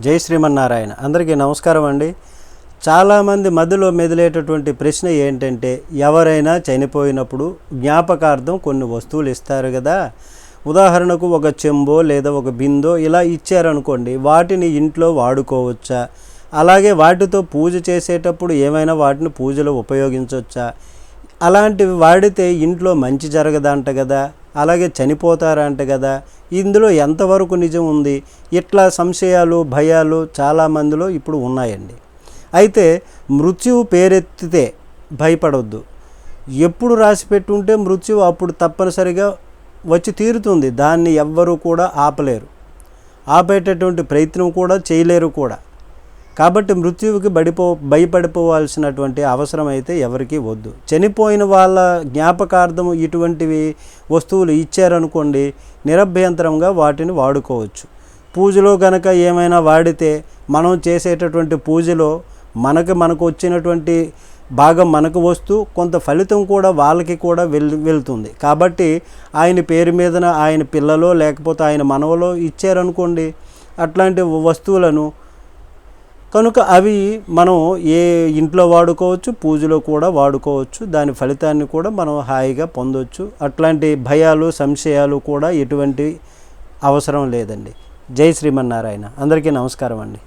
జై శ్రీమన్నారాయణ. అందరికీ నమస్కారం అండి. చాలామంది మధ్యలో మెదిలేటటువంటి ప్రశ్న ఏంటంటే ఎవరైనా చనిపోయినప్పుడు జ్ఞాపకార్థం కొన్ని వస్తువులు ఇస్తారు కదా? ఉదాహరణకు ఒక చెంబో లేదా ఒక బిందో ఇలా ఇచ్చారనుకోండి వాటిని ఇంట్లో వాడుకోవచ్చా? అలాగే వాటితో పూజ చేసేటప్పుడు ఏమైనా వాటిని పూజలో ఉపయోగించవచ్చా అలాంటివి వాడితే ఇంట్లో మంచి జరగదంట కదా? అలాగే చనిపోతారంట కదా. ఇందులో ఎంతవరకు నిజం ఉంది? ఇట్లా సంశయాలు భయాలు చాలా మందిలో ఇప్పుడు ఉన్నాయండి. అయితే మృత్యువు పేరెత్తితే భయపడవద్దు ఎప్పుడు రాసి పెట్టుంటే మృత్యువు అప్పుడు తప్పనిసరిగా వచ్చి తీరుతుంది. దాన్ని ఎవ్వరూ కూడా ఆపలేరు. ఆపేటటువంటి ప్రయత్నం కూడా చేయలేరు కూడా. కాబట్టి మృత్యువుకి బడిపో భయపడిపోవాల్సినటువంటి అవసరం అయితే ఎవరికీ వద్దు. చనిపోయిన వాళ్ళ జ్ఞాపకార్థం ఇటువంటివి వస్తువులు ఇచ్చారనుకోండి నిరభ్యంతరంగా వాటిని వాడుకోవచ్చు. పూజలో గనక ఏమైనా వాడితే మనం చేసేటటువంటి పూజలో మనకు మనకు వచ్చినటువంటి భాగం మనకు వస్తూ కొంత ఫలితం కూడా వాళ్ళకి కూడా వెల్ వెళ్తుంది. కాబట్టి ఆయన పేరు మీదన ఆయన పిల్లలో లేకపోతే ఆయన మనవలో ఇచ్చారనుకోండి అట్లాంటి వస్తువులను కనుక అవి మనం ఏ ఇంట్లో వాడుకోవచ్చు పూజలో కూడా వాడుకోవచ్చు. దాని ఫలితాన్ని కూడా మనం హాయిగా పొందవచ్చు అట్లాంటి భయాలు సంశయాలు కూడా ఎటువంటి అవసరం లేదండి. జై శ్రీమన్నారాయణ. అందరికీ నమస్కారం అండి.